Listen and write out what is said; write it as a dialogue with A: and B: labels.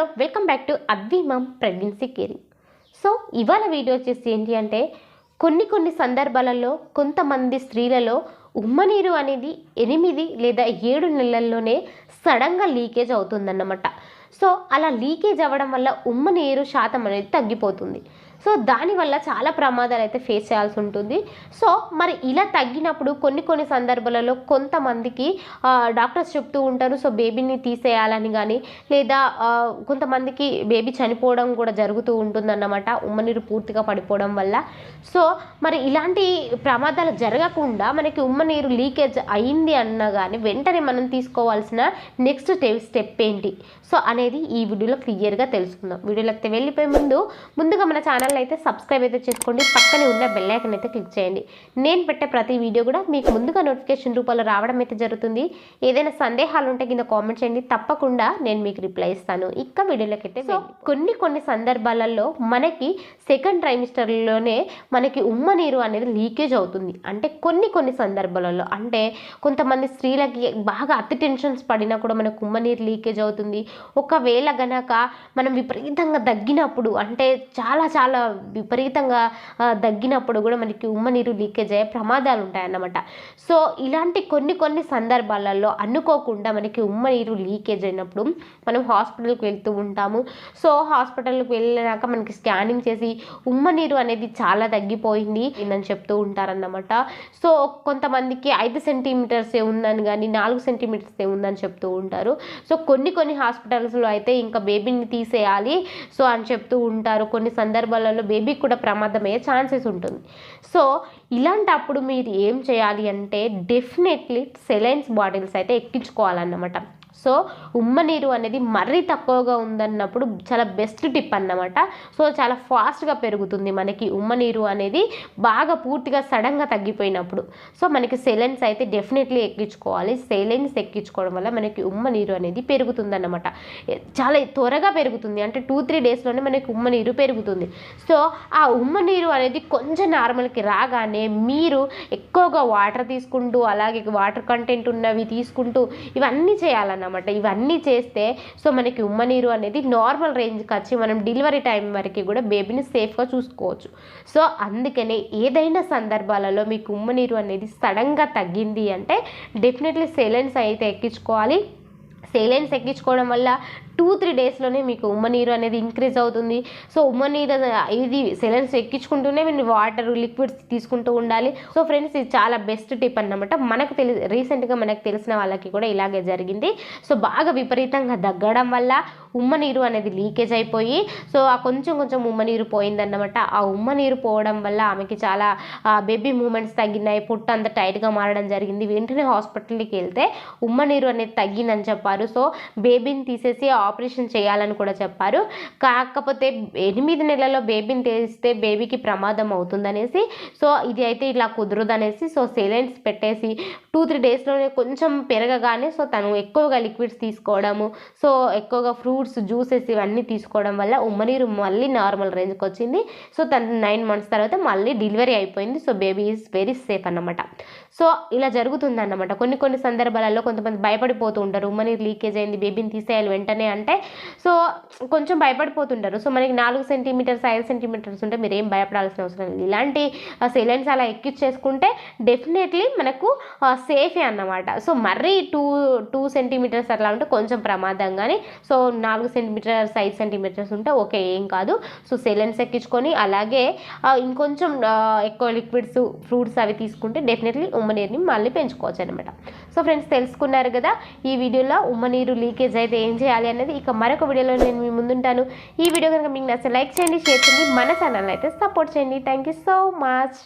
A: Hello welcome back to Advi pregnancy caring. So ఇవాళ video వచ్చేసి ఏంటి అంటే కొన్ని కొన్ని సందర్భాలలో కొంతమంది స్త్రీలలో ఉమ్మనీరు అనేది ఎనిమిది లేదా ఏడు నెలల్లోనే సడన్గా లీకేజ్ అవుతుందన్నమాట. సో అలా లీకేజ్ అవ్వడం వల్ల ఉమ్మ నీరు శాతం అనేది తగ్గిపోతుంది. సో దానివల్ల చాలా ప్రమాదాలు అయితే ఫేస్ చేయాల్సి ఉంటుంది. సో మరి ఇలా తగ్గినప్పుడు కొన్ని కొన్ని సందర్భాలలో కొంతమందికి డాక్టర్స్ చెప్తూ ఉంటారు సో బేబీని తీసేయాలని కానీ లేదా కొంతమందికి బేబీ చనిపోవడం కూడా జరుగుతూ ఉంటుందన్నమాట ఉమ్మనీరు పూర్తిగా పడిపోవడం వల్ల. సో మరి ఇలాంటి ప్రమాదాలు జరగకుండా మనకి ఉమ్మనీరు లీకేజ్ అయింది అన్నా కానీ వెంటనే మనం తీసుకోవాల్సిన నెక్స్ట్ స్టెప్ ఏంటి? సో అనేది ఈ వీడియోలో క్లియర్గా తెలుసుకుందాం. వీడియోలోకి వెళ్ళిపోయే ముందు ముందుగా మన ఛానల్ అయితే సబ్స్క్రైబ్ అయితే చేసుకోండి. పక్కనే ఉన్న బెల్ ఐకన్ అయితే క్లిక్ చేయండి. నేను పెట్టే ప్రతి వీడియో కూడా మీకు ముందుగా నోటిఫికేషన్ రూపంలో రావడం అయితే జరుగుతుంది. ఏదైనా సందేహాలు ఉంటే కింద కామెంట్ చేయండి. తప్పకుండా నేను మీకు రిప్లై ఇస్తాను. ఇక వీడియోలోకి అయితే కొన్ని కొన్ని సందర్భాలలో మనకి సెకండ్ ట్రైమిస్టర్లోనే మనకి ఉమ్మ నీరు అనేది లీకేజ్ అవుతుంది. అంటే కొన్ని కొన్ని సందర్భాలలో. అంటే కొంతమంది స్త్రీలకి బాగా అతి టెన్షన్స్ పడినా కూడా మనకు ఉమ్మ నీరు లీకేజ్ అవుతుంది. ఒకవేళ గనక మనం విపరీతంగా దగ్గినప్పుడు అంటే చాలా చాలా విపరీతంగా దగ్గినప్పుడు కూడా మనకి ఉమ్మ నీరు లీకేజ్ అయ్యే ప్రమాదాలు ఉంటాయన్నమాట. సో ఇలాంటి కొన్ని కొన్ని సందర్భాలలో అనుకోకుండా మనకి ఉమ్మ నీరు లీకేజ్ అయినప్పుడు మనం హాస్పిటల్కి వెళ్తూ ఉంటాము. సో హాస్పిటల్కి వెళ్ళినాక మనకి స్కానింగ్ చేసి ఉమ్మ నీరు అనేది చాలా తగ్గిపోయింది అని చెప్తూ ఉంటారన్నమాట. సో కొంతమందికి ఐదు సెంటీమీటర్సే ఉందని కానీ నాలుగు సెంటీమీటర్సే ఉందని చెప్తూ ఉంటారు. సో కొన్ని కొన్ని హాస్పిటల్స్ హాస్పిటల్స్లో అయితే ఇంకా బేబీని తీసేయాలి. సో అని చెప్తూ ఉంటారు. కొన్ని సందర్భాలలో బేబీకి కూడా ప్రమాదం అయ్యే ఛాన్సెస్ ఉంటుంది. సో ఇలాంటప్పుడు మీరు ఏం చేయాలి అంటే డెఫినెట్లీ సెలైన్స్ బాటిల్స్ అయితే ఎక్కించుకోవాలన్నమాట. సో ఉమ్మ నీరు అనేది మరీ తక్కువగా ఉందన్నప్పుడు చాలా బెస్ట్ టిప్ అన్నమాట. సో చాలా ఫాస్ట్గా పెరుగుతుంది మనకి ఉమ్మ నీరు అనేది బాగా పూర్తిగా సడన్గా తగ్గిపోయినప్పుడు. సో మనకి సెలెన్స్ అయితే డెఫినెట్లీ ఎక్కించుకోవాలి. సెలెన్స్ ఎక్కించుకోవడం వల్ల మనకి ఉమ్మ నీరు అనేది పెరుగుతుందన్నమాట. చాలా త్వరగా పెరుగుతుంది. అంటే టూ త్రీ డేస్లోనే మనకి ఉమ్మ నీరు పెరుగుతుంది. సో ఆ ఉమ్మ నీరు అనేది కొంచెం నార్మల్కి రాగానే మీరు ఎక్కువగా వాటర్ తీసుకుంటూ అలాగే వాటర్ కంటెంట్ ఉన్నవి తీసుకుంటూ ఇవన్నీ చేయాలన్నమాట. ఇవన్నీ చేస్తే సో మనకి ఉమ్మ నీరు అనేది నార్మల్ రేంజ్కి వచ్చి మనం డెలివరీ టైం వరకు కూడా బేబీని సేఫ్గా చూసుకోవచ్చు. సో అందుకనే ఏదైనా సందర్భాలలో మీకు ఉమ్మ నీరు అనేది సడన్గా తగ్గింది అంటే డెఫినెట్లీ సెలెన్స్ అయితే ఎక్కించుకోవాలి. సెలైన్స్ ఎక్కించుకోవడం వల్ల టూ త్రీ డేస్లోనే మీకు ఉమ్మ నీరు అనేది ఇంక్రీజ్ అవుతుంది. సో ఉమ్మ నీరు ఇది సెలెన్స్ ఎక్కించుకుంటూనే మీరు వాటర్ లిక్విడ్స్ తీసుకుంటూ ఉండాలి. సో ఫ్రెండ్స్ ఇది చాలా బెస్ట్ టిప్ అన్నమాట. మనకు తెలి రీసెంట్గా మనకు తెలిసిన వాళ్ళకి కూడా ఇలాగే జరిగింది. సో బాగా విపరీతంగా దగ్గడం వల్ల ఉమ్మ నీరు అనేది లీకేజ్ అయిపోయి సో ఆ కొంచెం కొంచెం ఉమ్మ నీరు పోయిందన్నమాట. ఆ ఉమ్మ నీరు పోవడం వల్ల ఆమెకి చాలా బేబీ మూమెంట్స్ తగ్గినాయి. పుట్ట అంత టైట్గా మారడం జరిగింది. వెంటనే హాస్పిటల్కి వెళ్తే ఉమ్మ నీరు అనేది తగ్గిందని చెప్పారు. సో బేబీని తీసేసి ఆపరేషన్ చేయాలని కూడా చెప్పారు. కాకపోతే ఎనిమిది నెలల్లో బేబీని తీస్తే బేబీకి ప్రమాదం అవుతుందనేసి సో ఇది అయితే ఇలా కుదరదు అనేసి సో సెలైన్స్ పెట్టేసి టూ త్రీ డేస్లోనే కొంచెం పెరగగానే సో తను ఎక్కువగా లిక్విడ్స్ తీసుకోవడము సో ఎక్కువగా ఫ్రూట్స్ జ్యూసెస్ ఇవన్నీ తీసుకోవడం వల్ల ఉమ్మనీరు మళ్ళీ నార్మల్ రేంజ్కి వచ్చింది. సో తను నైన్ మంత్స్ తర్వాత మళ్ళీ డెలివరీ అయిపోయింది. So baby is very safe అన్నమాట. సో ఇలా జరుగుతుంది అన్నమాట కొన్ని కొన్ని సందర్భాలలో కొంతమంది భయపడిపోతూ ఉంటారు. ఉమ్మనీరు లీకేజ్ అయింది బేబీని తీసేయాలి వెంటనే అంటే సో కొంచెం భయపడిపోతుంటారు. సో మనకి నాలుగు సెంటీమీటర్స్ ఐదు సెంటీమీటర్స్ ఉంటే మీరు ఏం భయపడాల్సిన అవసరం లేదు. ఇలాంటి సెలైన్స్ అలా ఎక్కించేసుకుంటే డెఫినెట్లీ మనకు సేఫే అన్నమాట. సో మరీ టూ టూ సెంటీమీటర్స్ అట్లా ఉంటే కొంచెం ప్రమాదం కానీ సో నాలుగు సెంటీమీటర్స్ ఐదు సెంటీమీటర్స్ ఉంటే ఓకే ఏం కాదు. సో సెలైన్స్ ఎక్కించుకొని అలాగే ఇంకొంచెం ఎక్కువ లిక్విడ్స్ ఫ్రూట్స్ అవి తీసుకుంటే డెఫినెట్లీ ఉమ్మనీరుని మళ్ళీ పెంచుకోవచ్చు అనమాట సో ఫ్రెండ్స్ తెలుసుకున్నారు కదా ఈ వీడియోలో ఉమ్మనీరు లీకేజ్ అయితే ఏం చేయాలి అనేది ఇక మరొక వీడియోలో నేను మీ ముందుంటాను. ఈ వీడియో కనుక మీకు నచ్చితే లైక్ చేయండి షేర్ చేయండి. మన ఛానల్ అయితే సపోర్ట్ చేయండి. Thank you so much